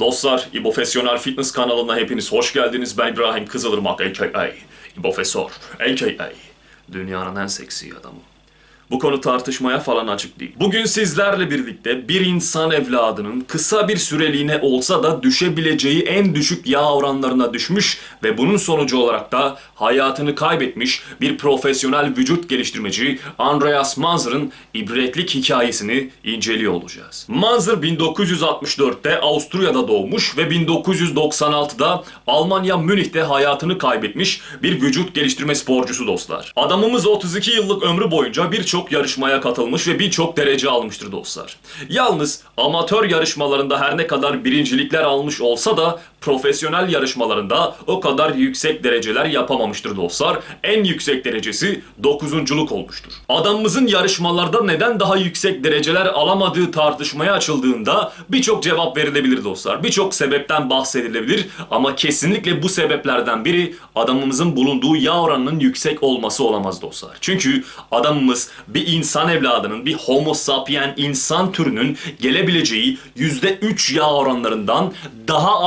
Dostlar, İbofesyonel Fitness kanalına hepiniz hoş geldiniz. Ben İbrahim Kızılırmak a.k.a. İbofesör a.k.a. Dünyanın en seksi adamı. Bu konu tartışmaya falan açık değil. Bugün sizlerle birlikte bir insan evladının kısa bir süreliğine olsa da düşebileceği en düşük yağ oranlarına düşmüş ve bunun sonucu olarak da hayatını kaybetmiş bir profesyonel vücut geliştirmeci Andreas Manzer'ın ibretlik hikayesini inceliyor olacağız. Manzer 1964'te Avusturya'da doğmuş ve 1996'da Almanya Münih'te hayatını kaybetmiş bir vücut geliştirme sporcusu dostlar. Adamımız 32 yıllık ömrü boyunca birçok yarışmaya katılmış ve birçok derece almıştır dostlar. Yalnız amatör yarışmalarında her ne kadar birincilikler almış olsa da profesyonel yarışmalarında o kadar yüksek dereceler yapamamıştır dostlar. En yüksek derecesi dokuzunculuk olmuştur. Adamımızın yarışmalarda neden daha yüksek dereceler alamadığı tartışmaya açıldığında birçok cevap verilebilir dostlar. Birçok sebepten bahsedilebilir ama kesinlikle bu sebeplerden biri adamımızın bulunduğu yağ oranının yüksek olması olamaz dostlar. Çünkü adamımız bir insan evladının, bir homo sapien insan türünün gelebileceği %3 yağ oranlarından daha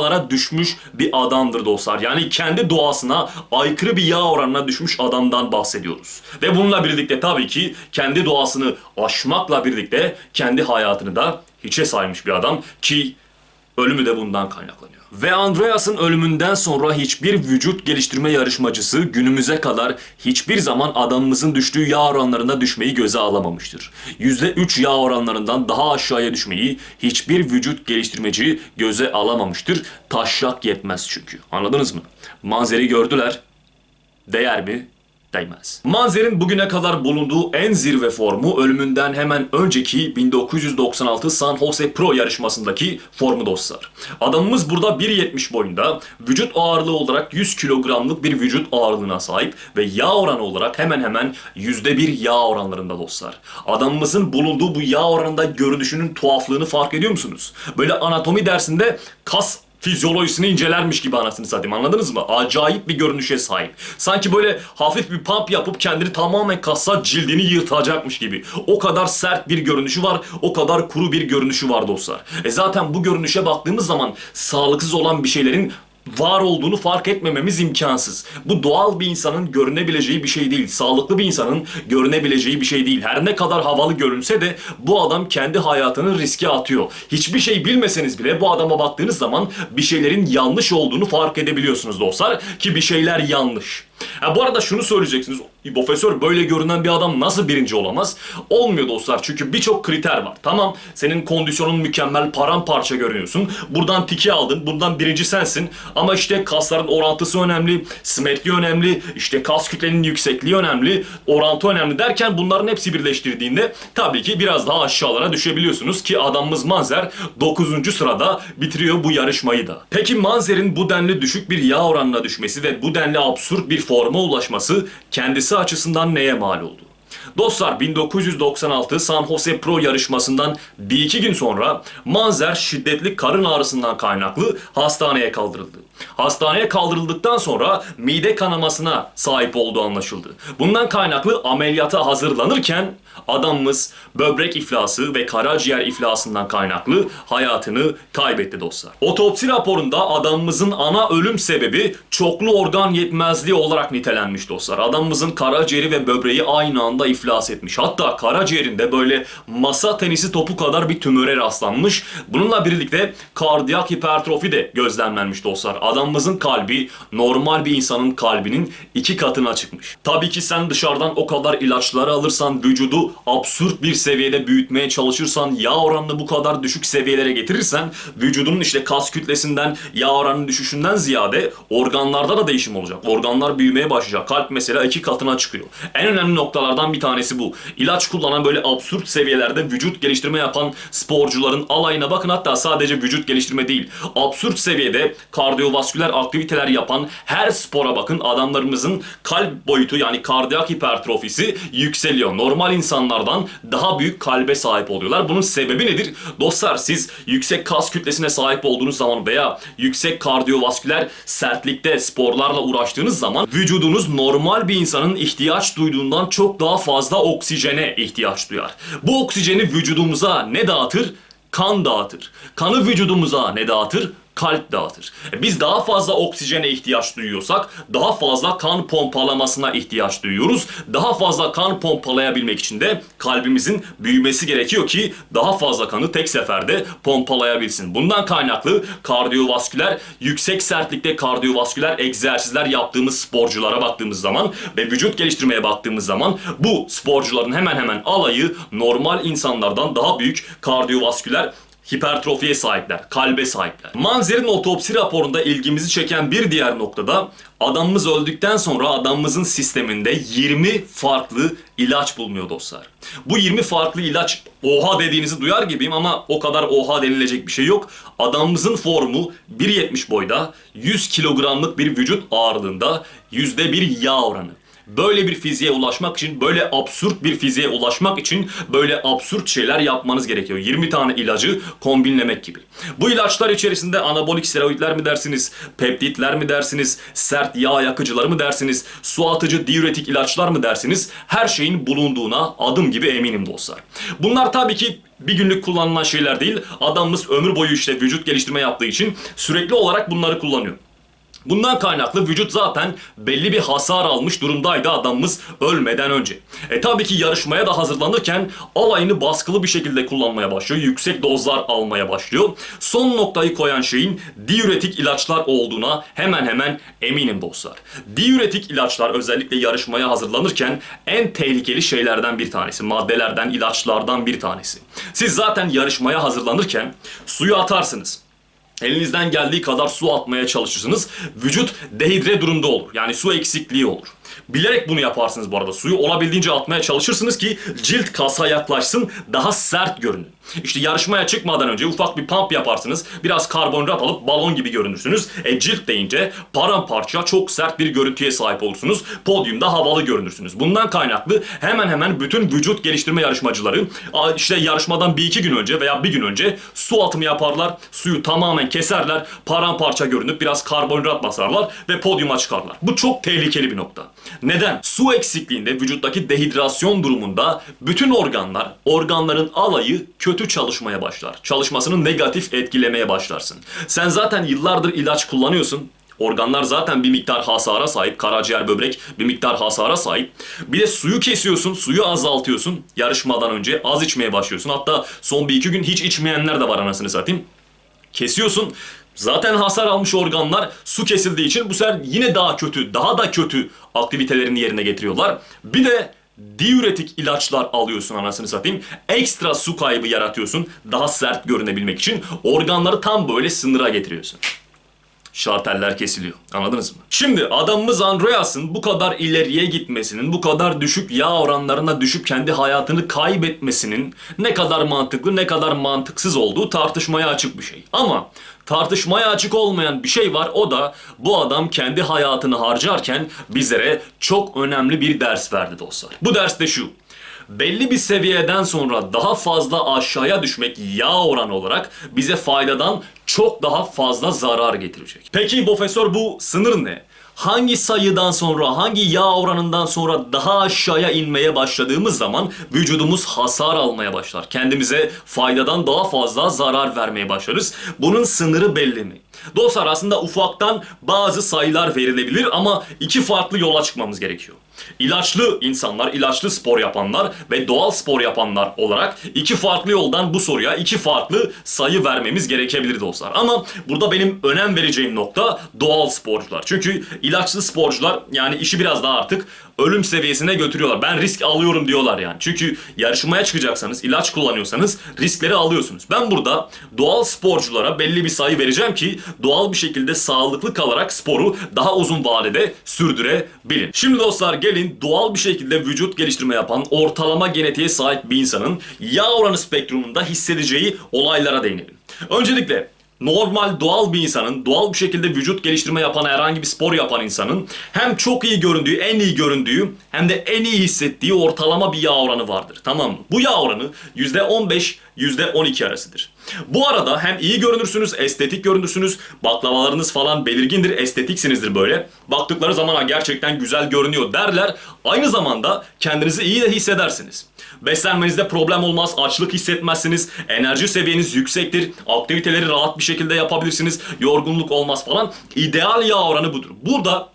aşağılara düşmüş bir adamdır dostlar. Yani kendi doğasına aykırı bir yağ oranına düşmüş adamdan bahsediyoruz. Ve bununla birlikte tabii ki kendi doğasını aşmakla birlikte kendi hayatını da hiçe saymış bir adam ki ölümü de bundan kaynaklanıyor. Ve Andreas'ın ölümünden sonra hiçbir vücut geliştirme yarışmacısı günümüze kadar hiçbir zaman adamımızın düştüğü yağ oranlarına düşmeyi göze alamamıştır. %3 yağ oranlarından daha aşağıya düşmeyi hiçbir vücut geliştirmeci göze alamamıştır. Taşrak yetmez çünkü. Anladınız mı? Manzeri gördüler. Değer mi? Değmez. Manzer'in bugüne kadar bulunduğu en zirve formu ölümünden hemen önceki 1996 San Jose Pro yarışmasındaki formu dostlar. Adamımız burada 1.70 boyunda, vücut ağırlığı olarak 100 kilogramlık bir vücut ağırlığına sahip ve yağ oranı olarak hemen hemen %1 yağ oranlarında dostlar. Adamımızın bulunduğu bu yağ oranında görünüşünün tuhaflığını fark ediyor musunuz? Böyle anatomi dersinde kas fizyolojisini incelermiş gibi anasını satayım anladınız mı? Acayip bir görünüşe sahip. Sanki böyle hafif bir pump yapıp kendini tamamen kassa cildini yırtacakmış gibi. O kadar sert bir görünüşü var, o kadar kuru bir görünüşü var dostlar. E zaten bu görünüşe baktığımız zaman sağlıksız olan bir şeylerin var olduğunu fark etmememiz imkansız. Bu doğal bir insanın görünebileceği bir şey değil. Sağlıklı bir insanın görünebileceği bir şey değil. Her ne kadar havalı görünse de bu adam kendi hayatını riske atıyor. Hiçbir şey bilmeseniz bile bu adama baktığınız zaman bir şeylerin yanlış olduğunu fark edebiliyorsunuz dostlar. Ki bir şeyler yanlış. Ha, bu arada şunu söyleyeceksiniz. Profesör böyle görünen bir adam nasıl birinci olamaz? Olmuyor dostlar çünkü birçok kriter var. Tamam senin kondisyonun mükemmel paramparça görünüyorsun. Buradan tiki aldın. Buradan birinci sensin. Ama işte kasların orantısı önemli. Simetri önemli. işte kas kütlenin yüksekliği önemli. Orantı önemli derken bunların hepsi birleştirdiğinde tabii ki biraz daha aşağılara düşebiliyorsunuz ki adamımız Manzer 9. sırada bitiriyor bu yarışmayı da. Peki Manzer'in bu denli düşük bir yağ oranına düşmesi ve bu denli absürt bir forma ulaşması kendisi açısından neye mal oldu? Dostlar 1996 San Jose Pro yarışmasından bir iki gün sonra Manzer şiddetli karın ağrısından kaynaklı hastaneye kaldırıldı. Hastaneye kaldırıldıktan sonra mide kanamasına sahip olduğu anlaşıldı. Bundan kaynaklı ameliyata hazırlanırken adamımız böbrek iflası ve karaciğer iflasından kaynaklı hayatını kaybetti dostlar. Otopsi raporunda adamımızın ana ölüm sebebi çoklu organ yetmezliği olarak nitelenmiş dostlar. Adamımızın karaciğeri ve böbreği aynı anda iflas etmiş. Hatta karaciğerinde böyle masa tenisi topu kadar bir tümöre rastlanmış. Bununla birlikte kardiyak hipertrofi de gözlemlenmiş dostlar. Adamımızın kalbi normal bir insanın kalbinin iki katına çıkmış. Tabii ki sen dışarıdan o kadar ilaçları alırsan vücudu absürt bir seviyede büyütmeye çalışırsan yağ oranını bu kadar düşük seviyelere getirirsen vücudunun işte kas kütlesinden yağ oranının düşüşünden ziyade organlarda da değişim olacak. Organlar büyümeye başlayacak. Kalp mesela iki katına çıkıyor. En önemli noktalardan bir tanesi bu. İlaç kullanan böyle absürt seviyelerde vücut geliştirme yapan sporcuların alayına bakın hatta sadece vücut geliştirme değil. Absürt seviyede kardiyovasküler aktiviteler yapan her spora bakın adamlarımızın kalp boyutu yani kardiyak hipertrofisi yükseliyor. Normal insanlardan daha büyük kalbe sahip oluyorlar. Bunun sebebi nedir? Dostlar siz yüksek kas kütlesine sahip olduğunuz zaman veya yüksek kardiyovasküler sertlikte sporlarla uğraştığınız zaman vücudunuz normal bir insanın ihtiyaç duyduğundan çok daha fazla oksijene ihtiyaç duyar. Bu oksijeni vücudumuza ne dağıtır? kan dağıtır. Kanı vücudumuza ne dağıtır? Kalp dağıtır. E Biz daha fazla oksijene ihtiyaç duyuyorsak daha fazla kan pompalamasına ihtiyaç duyuyoruz. Daha fazla kan pompalayabilmek için de kalbimizin büyümesi gerekiyor ki daha fazla kanı tek seferde pompalayabilsin. Bundan kaynaklı kardiyovasküler, yüksek sertlikte kardiyovasküler egzersizler yaptığımız sporculara baktığımız zaman ve vücut geliştirmeye baktığımız zaman bu sporcuların hemen hemen alayı normal insanlardan daha büyük kardiyovasküler hipertrofiye sahipler, kalbe sahipler. Manzer'in otopsi raporunda ilgimizi çeken bir diğer noktada adamımız öldükten sonra adamımızın sisteminde 20 farklı ilaç bulunuyor dostlar. Bu 20 farklı ilaç oha dediğinizi duyar gibiyim ama o kadar oha denilecek bir şey yok. Adamımızın formu 1.70 boyda, 100 kilogramlık bir vücut ağırlığında %1 yağ oranı. Böyle bir fiziğe ulaşmak için, böyle absürt bir fiziğe ulaşmak için böyle absürt şeyler yapmanız gerekiyor. 20 tane ilacı kombinlemek gibi. Bu ilaçlar içerisinde anabolik steroidler mi dersiniz, peptitler mi dersiniz, sert yağ yakıcılar mı dersiniz, su atıcı diüretik ilaçlar mı dersiniz? Her şeyin bulunduğuna adım gibi eminim dostlar. Bunlar tabii ki bir günlük kullanılan şeyler değil. Adamımız ömür boyu işte vücut geliştirme yaptığı için sürekli olarak bunları kullanıyor. Bundan kaynaklı vücut zaten belli bir hasar almış durumdaydı adamımız ölmeden önce. E tabii ki yarışmaya da hazırlanırken alayını baskılı bir şekilde kullanmaya başlıyor. Yüksek dozlar almaya başlıyor. Son noktayı koyan şeyin diüretik ilaçlar olduğuna hemen hemen eminim dostlar. Diüretik ilaçlar özellikle yarışmaya hazırlanırken en tehlikeli şeylerden bir tanesi. Maddelerden, ilaçlardan bir tanesi. Siz zaten yarışmaya hazırlanırken suyu atarsınız. Elinizden geldiği kadar su atmaya çalışırsınız. Vücut dehidre durumda olur. Yani su eksikliği olur. Bilerek bunu yaparsınız bu arada. Suyu olabildiğince atmaya çalışırsınız ki cilt kasa yaklaşsın, daha sert görünün. İşte yarışmaya çıkmadan önce ufak bir pump yaparsınız. Biraz karbonhidrat alıp balon gibi görünürsünüz. E cilt deyince paramparça çok sert bir görüntüye sahip olursunuz. Podyumda havalı görünürsünüz. Bundan kaynaklı hemen hemen bütün vücut geliştirme yarışmacıları işte yarışmadan bir iki gün önce veya bir gün önce su atımı yaparlar. Suyu tamamen keserler. Paramparça görünüp biraz karbonhidrat basarlar ve podyuma çıkarlar. Bu çok tehlikeli bir nokta. Neden? Su eksikliğinde vücuttaki dehidrasyon durumunda bütün organlar, organların alayı kötü çalışmaya başlar. Çalışmasını negatif etkilemeye başlarsın. Sen zaten yıllardır ilaç kullanıyorsun. Organlar zaten bir miktar hasara sahip. Karaciğer, böbrek bir miktar hasara sahip. Bir de suyu kesiyorsun, suyu azaltıyorsun. Yarışmadan önce az içmeye başlıyorsun. Hatta son bir iki gün hiç içmeyenler de var anasını satayım. Kesiyorsun. Zaten hasar almış organlar su kesildiği için bu sefer yine daha kötü, daha da kötü aktivitelerini yerine getiriyorlar. Bir de diüretik ilaçlar alıyorsun anasını satayım. Ekstra su kaybı yaratıyorsun daha sert görünebilmek için. Organları tam böyle sınıra getiriyorsun şarteller kesiliyor. Anladınız mı? Şimdi adamımız Andreas'ın bu kadar ileriye gitmesinin, bu kadar düşük yağ oranlarına düşüp kendi hayatını kaybetmesinin ne kadar mantıklı ne kadar mantıksız olduğu tartışmaya açık bir şey. Ama tartışmaya açık olmayan bir şey var o da bu adam kendi hayatını harcarken bizlere çok önemli bir ders verdi dostlar. Bu ders de şu belli bir seviyeden sonra daha fazla aşağıya düşmek yağ oranı olarak bize faydadan çok daha fazla zarar getirecek. Peki profesör bu sınır ne? Hangi sayıdan sonra, hangi yağ oranından sonra daha aşağıya inmeye başladığımız zaman vücudumuz hasar almaya başlar. Kendimize faydadan daha fazla zarar vermeye başlarız. Bunun sınırı belli mi? Dostlar aslında ufaktan bazı sayılar verilebilir ama iki farklı yola çıkmamız gerekiyor. İlaçlı insanlar, ilaçlı spor yapanlar ve doğal spor yapanlar olarak iki farklı yoldan bu soruya iki farklı sayı vermemiz gerekebilir dostlar. Ama burada benim önem vereceğim nokta doğal sporcular. Çünkü ilaçlı sporcular yani işi biraz daha artık ölüm seviyesine götürüyorlar. Ben risk alıyorum diyorlar yani. Çünkü yarışmaya çıkacaksanız, ilaç kullanıyorsanız riskleri alıyorsunuz. Ben burada doğal sporculara belli bir sayı vereceğim ki doğal bir şekilde sağlıklı kalarak sporu daha uzun vadede sürdürebilin. Şimdi dostlar gelin doğal bir şekilde vücut geliştirme yapan ortalama genetiğe sahip bir insanın yağ oranı spektrumunda hissedeceği olaylara değinelim. Öncelikle normal doğal bir insanın, doğal bir şekilde vücut geliştirme yapan herhangi bir spor yapan insanın hem çok iyi göründüğü, en iyi göründüğü hem de en iyi hissettiği ortalama bir yağ oranı vardır. Tamam mı? Bu yağ oranı %15, %12 arasıdır. Bu arada hem iyi görünürsünüz, estetik görünürsünüz, baklavalarınız falan belirgindir, estetiksinizdir böyle. Baktıkları zaman "Ha, gerçekten güzel görünüyor derler. Aynı zamanda kendinizi iyi de hissedersiniz. Beslenmenizde problem olmaz, açlık hissetmezsiniz, enerji seviyeniz yüksektir, aktiviteleri rahat bir şekilde yapabilirsiniz, yorgunluk olmaz falan. İdeal yağ oranı budur. Burada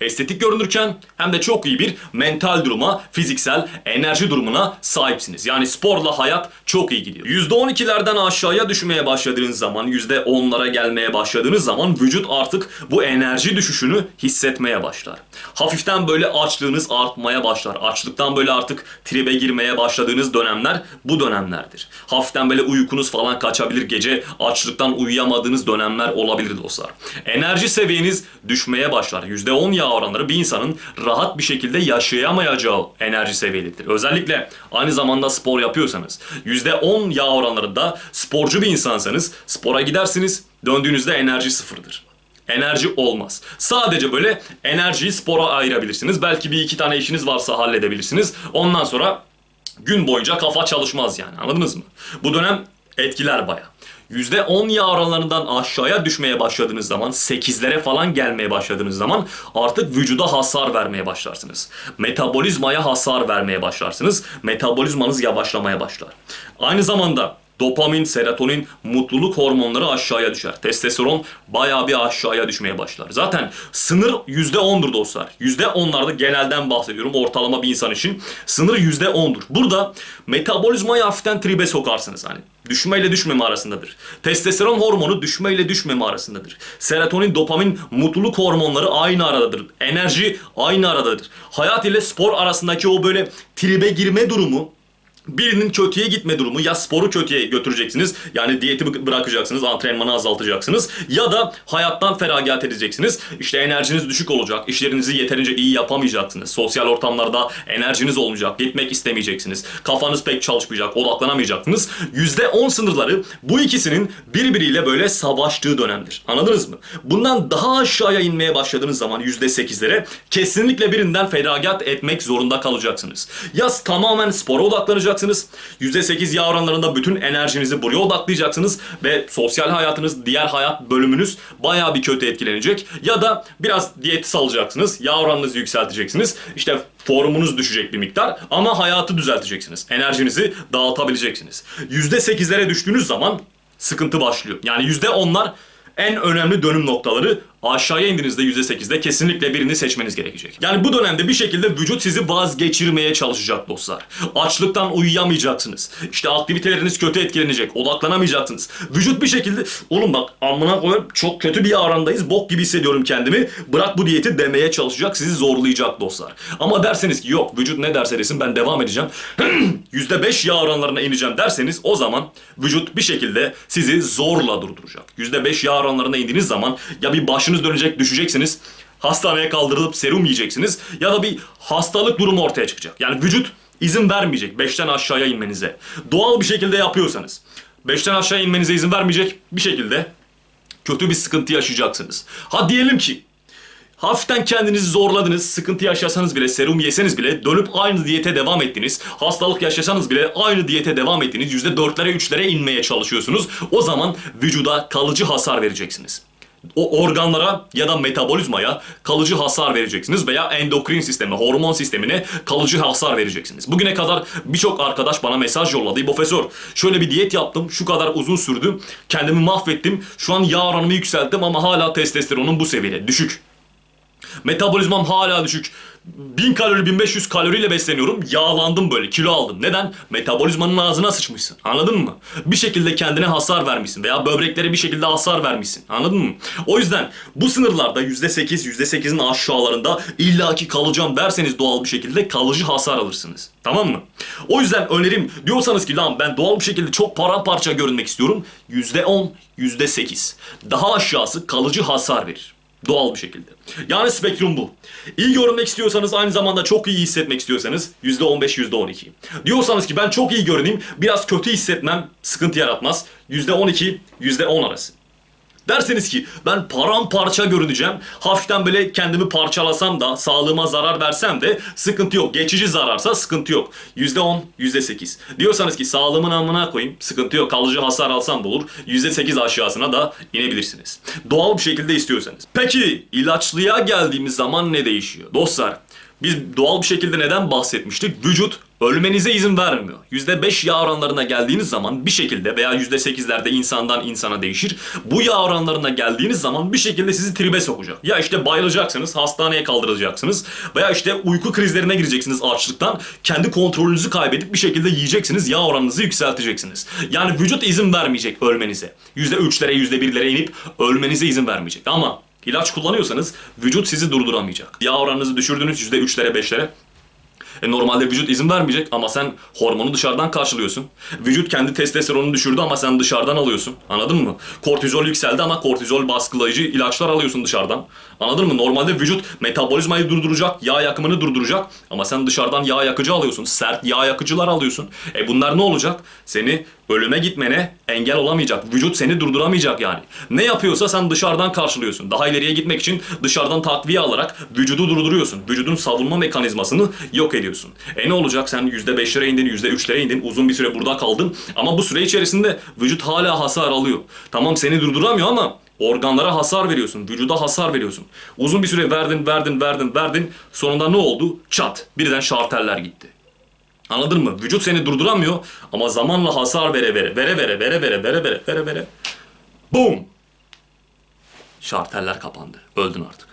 estetik görünürken hem de çok iyi bir mental duruma, fiziksel enerji durumuna sahipsiniz. Yani sporla hayat çok iyi gidiyor. %12'lerden aşağıya düşmeye başladığınız zaman, %10'lara gelmeye başladığınız zaman vücut artık bu enerji düşüşünü hissetmeye başlar. Hafiften böyle açlığınız artmaya başlar. Açlıktan böyle artık tribe girmeye başladığınız dönemler bu dönemlerdir. Hafiften böyle uykunuz falan kaçabilir gece açlıktan uyuyamadığınız dönemler olabilir dostlar. Enerji seviyeniz düşmeye başlar. %10 yağ oranları bir insanın rahat bir şekilde yaşayamayacağı enerji seviyelidir. Özellikle aynı zamanda spor yapıyorsanız %10 yağ oranlarında sporcu bir insansanız spora gidersiniz döndüğünüzde enerji sıfırdır. Enerji olmaz. Sadece böyle enerjiyi spora ayırabilirsiniz. Belki bir iki tane işiniz varsa halledebilirsiniz. Ondan sonra gün boyunca kafa çalışmaz yani anladınız mı? Bu dönem etkiler baya. %10 yağ oranlarından aşağıya düşmeye başladığınız zaman 8'lere falan gelmeye başladığınız zaman artık vücuda hasar vermeye başlarsınız. Metabolizmaya hasar vermeye başlarsınız. Metabolizmanız yavaşlamaya başlar. Aynı zamanda Dopamin, serotonin, mutluluk hormonları aşağıya düşer. Testosteron bayağı bir aşağıya düşmeye başlar. Zaten sınır %10'dur dostlar. %10'larda genelden bahsediyorum ortalama bir insan için. Sınır %10'dur. Burada metabolizmayı hafiften tribe sokarsınız hani. Düşme ile düşmeme arasındadır. Testosteron hormonu düşme ile düşmeme arasındadır. Serotonin, dopamin, mutluluk hormonları aynı aradadır. Enerji aynı aradadır. Hayat ile spor arasındaki o böyle tribe girme durumu birinin kötüye gitme durumu ya sporu kötüye götüreceksiniz yani diyeti bı- bırakacaksınız antrenmanı azaltacaksınız ya da hayattan feragat edeceksiniz. İşte enerjiniz düşük olacak işlerinizi yeterince iyi yapamayacaksınız. Sosyal ortamlarda enerjiniz olmayacak gitmek istemeyeceksiniz. Kafanız pek çalışmayacak odaklanamayacaksınız. %10 sınırları bu ikisinin birbiriyle böyle savaştığı dönemdir. Anladınız mı? Bundan daha aşağıya inmeye başladığınız zaman %8'lere kesinlikle birinden feragat etmek zorunda kalacaksınız. Ya tamamen spora odaklanacaksınız %8 yağ oranlarında bütün enerjinizi buraya odaklayacaksınız ve sosyal hayatınız, diğer hayat bölümünüz bayağı bir kötü etkilenecek. Ya da biraz diyet salacaksınız, yağ oranınızı yükselteceksiniz. İşte formunuz düşecek bir miktar ama hayatı düzelteceksiniz. Enerjinizi dağıtabileceksiniz. %8'lere düştüğünüz zaman sıkıntı başlıyor. Yani %10'lar en önemli dönüm noktaları aşağıya indiğinizde %8'de kesinlikle birini seçmeniz gerekecek. Yani bu dönemde bir şekilde vücut sizi vazgeçirmeye çalışacak dostlar. Açlıktan uyuyamayacaksınız. İşte aktiviteleriniz kötü etkilenecek. Odaklanamayacaksınız. Vücut bir şekilde oğlum bak amına koyayım çok kötü bir arandayız. Bok gibi hissediyorum kendimi. Bırak bu diyeti demeye çalışacak. Sizi zorlayacak dostlar. Ama derseniz ki yok vücut ne derse desin ben devam edeceğim. %5 yağ oranlarına ineceğim derseniz o zaman vücut bir şekilde sizi zorla durduracak. %5 yağ oranlarına indiğiniz zaman ya bir başınız dönecek düşeceksiniz. Hastaneye kaldırılıp serum yiyeceksiniz ya da bir hastalık durumu ortaya çıkacak. Yani vücut izin vermeyecek 5'ten aşağıya inmenize. Doğal bir şekilde yapıyorsanız 5'ten aşağı inmenize izin vermeyecek bir şekilde kötü bir sıkıntı yaşayacaksınız. Ha diyelim ki Hafiften kendinizi zorladınız, sıkıntı yaşasanız bile, serum yeseniz bile dönüp aynı diyete devam ettiniz. Hastalık yaşasanız bile aynı diyete devam ettiniz. %4'lere 3'lere inmeye çalışıyorsunuz. O zaman vücuda kalıcı hasar vereceksiniz. O organlara ya da metabolizmaya kalıcı hasar vereceksiniz veya endokrin sistemi, hormon sistemine kalıcı hasar vereceksiniz. Bugüne kadar birçok arkadaş bana mesaj yolladı. Profesör şöyle bir diyet yaptım, şu kadar uzun sürdü, kendimi mahvettim, şu an yağ oranımı yükselttim ama hala testosteronum bu seviyede, düşük. Metabolizmam hala düşük. 1000 kalori 1500 kaloriyle besleniyorum. Yağlandım böyle kilo aldım. Neden? Metabolizmanın ağzına sıçmışsın. Anladın mı? Bir şekilde kendine hasar vermişsin veya böbreklere bir şekilde hasar vermişsin. Anladın mı? O yüzden bu sınırlarda %8, %8'in aşağılarında illaki kalacağım derseniz doğal bir şekilde kalıcı hasar alırsınız. Tamam mı? O yüzden önerim diyorsanız ki lan ben doğal bir şekilde çok paramparça görünmek istiyorum. %10, %8. Daha aşağısı kalıcı hasar verir. Doğal bir şekilde. Yani spektrum bu. İyi görünmek istiyorsanız aynı zamanda çok iyi hissetmek istiyorsanız %15 %12. Diyorsanız ki ben çok iyi görüneyim biraz kötü hissetmem sıkıntı yaratmaz. %12 %10 arası. Derseniz ki ben paramparça görüneceğim. Hafiften böyle kendimi parçalasam da sağlığıma zarar versem de sıkıntı yok. Geçici zararsa sıkıntı yok. %10, %8. Diyorsanız ki sağlığımın amına koyayım sıkıntı yok. Kalıcı hasar alsam da olur. %8 aşağısına da inebilirsiniz. Doğal bir şekilde istiyorsanız. Peki ilaçlıya geldiğimiz zaman ne değişiyor? Dostlar biz doğal bir şekilde neden bahsetmiştik? Vücut ölmenize izin vermiyor. %5 yağ oranlarına geldiğiniz zaman bir şekilde veya %8'lerde insandan insana değişir. Bu yağ oranlarına geldiğiniz zaman bir şekilde sizi tribe sokacak. Ya işte bayılacaksınız, hastaneye kaldırılacaksınız veya işte uyku krizlerine gireceksiniz açlıktan. Kendi kontrolünüzü kaybedip bir şekilde yiyeceksiniz, yağ oranınızı yükselteceksiniz. Yani vücut izin vermeyecek ölmenize. %3'lere, %1'lere inip ölmenize izin vermeyecek. Ama İlaç kullanıyorsanız vücut sizi durduramayacak. Yağ oranınızı düşürdünüz %3'lere 5'lere. E normalde vücut izin vermeyecek ama sen hormonu dışarıdan karşılıyorsun. Vücut kendi testosteronunu düşürdü ama sen dışarıdan alıyorsun. Anladın mı? Kortizol yükseldi ama kortizol baskılayıcı ilaçlar alıyorsun dışarıdan. Anladın mı? Normalde vücut metabolizmayı durduracak, yağ yakımını durduracak ama sen dışarıdan yağ yakıcı alıyorsun. Sert yağ yakıcılar alıyorsun. E bunlar ne olacak? Seni ölüme gitmene engel olamayacak. Vücut seni durduramayacak yani. Ne yapıyorsa sen dışarıdan karşılıyorsun. Daha ileriye gitmek için dışarıdan takviye alarak vücudu durduruyorsun. Vücudun savunma mekanizmasını yok ediyorsun. E ne olacak? Sen %5'lere indin, %3'lere indin. Uzun bir süre burada kaldın. Ama bu süre içerisinde vücut hala hasar alıyor. Tamam seni durduramıyor ama organlara hasar veriyorsun. Vücuda hasar veriyorsun. Uzun bir süre verdin, verdin, verdin, verdin. Sonunda ne oldu? Çat. Birden şarteller gitti. Anladın mı? Vücut seni durduramıyor ama zamanla hasar vere vere vere vere vere vere vere vere vere vere Boom! Şarteller kapandı. Öldün artık.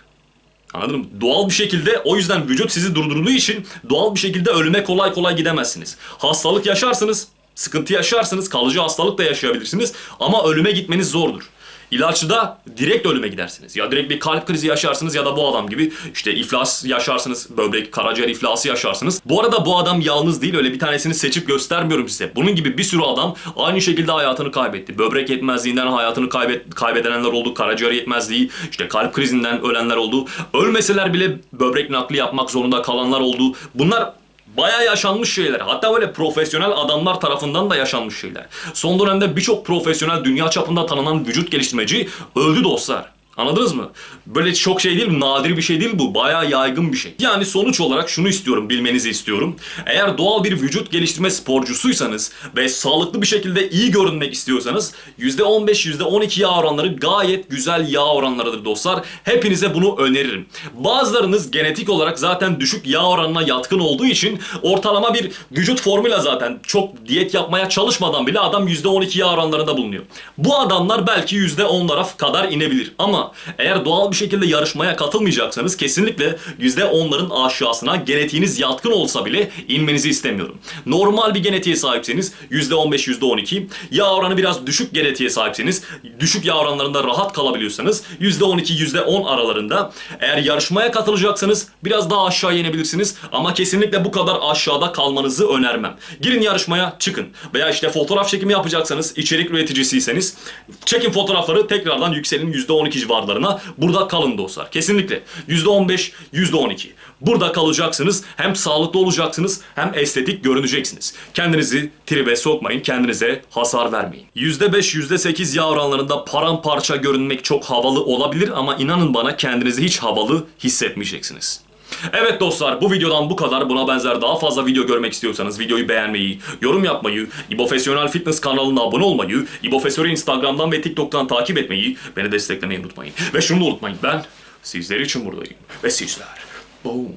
Anladın mı? Doğal bir şekilde o yüzden vücut sizi durdurduğu için doğal bir şekilde ölüme kolay kolay gidemezsiniz. Hastalık yaşarsınız, sıkıntı yaşarsınız, kalıcı hastalık da yaşayabilirsiniz ama ölüme gitmeniz zordur. İlaçta direkt ölüme gidersiniz. Ya direkt bir kalp krizi yaşarsınız ya da bu adam gibi işte iflas yaşarsınız, böbrek, karaciğer iflası yaşarsınız. Bu arada bu adam yalnız değil öyle bir tanesini seçip göstermiyorum size. Bunun gibi bir sürü adam aynı şekilde hayatını kaybetti. Böbrek yetmezliğinden hayatını kaybet, kaybedenler oldu, karaciğer yetmezliği, işte kalp krizinden ölenler oldu. Ölmeseler bile böbrek nakli yapmak zorunda kalanlar oldu. Bunlar Bayağı yaşanmış şeyler. Hatta böyle profesyonel adamlar tarafından da yaşanmış şeyler. Son dönemde birçok profesyonel dünya çapında tanınan vücut geliştirmeci öldü dostlar. Anladınız mı? Böyle çok şey değil, nadir bir şey değil bu. Bayağı yaygın bir şey. Yani sonuç olarak şunu istiyorum, bilmenizi istiyorum. Eğer doğal bir vücut geliştirme sporcusuysanız ve sağlıklı bir şekilde iyi görünmek istiyorsanız %15, %12 yağ oranları gayet güzel yağ oranlarıdır dostlar. Hepinize bunu öneririm. Bazılarınız genetik olarak zaten düşük yağ oranına yatkın olduğu için ortalama bir vücut formuyla zaten çok diyet yapmaya çalışmadan bile adam %12 yağ oranlarında bulunuyor. Bu adamlar belki %10'lara kadar inebilir ama eğer doğal bir şekilde yarışmaya katılmayacaksanız kesinlikle %10'ların aşağısına genetiğiniz yatkın olsa bile inmenizi istemiyorum. Normal bir genetiğe sahipseniz %15 %12, yağ oranı biraz düşük genetiğe sahipseniz düşük yağ oranlarında rahat kalabiliyorsanız %12 %10 aralarında. Eğer yarışmaya katılacaksanız biraz daha aşağı inebilirsiniz ama kesinlikle bu kadar aşağıda kalmanızı önermem. Girin yarışmaya çıkın. Veya işte fotoğraf çekimi yapacaksanız içerik üreticisiyseniz çekin fotoğrafları tekrardan yükselin. %12 civarlarına burada kalın dostlar. Kesinlikle %15 %12 burada kalacaksınız hem sağlıklı olacaksınız hem estetik görüneceksiniz. Kendinizi tribe sokmayın kendinize hasar vermeyin. %5 %8 yağ oranlarında paramparça görünmek çok havalı olabilir ama inanın bana kendinizi hiç havalı hissetmeyeceksiniz. Evet dostlar bu videodan bu kadar. Buna benzer daha fazla video görmek istiyorsanız videoyu beğenmeyi, yorum yapmayı, İbofesyonel Fitness kanalına abone olmayı, İbofesör'ü Instagram'dan ve TikTok'tan takip etmeyi, beni desteklemeyi unutmayın. Ve şunu da unutmayın ben sizler için buradayım. Ve sizler, boom,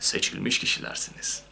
seçilmiş kişilersiniz.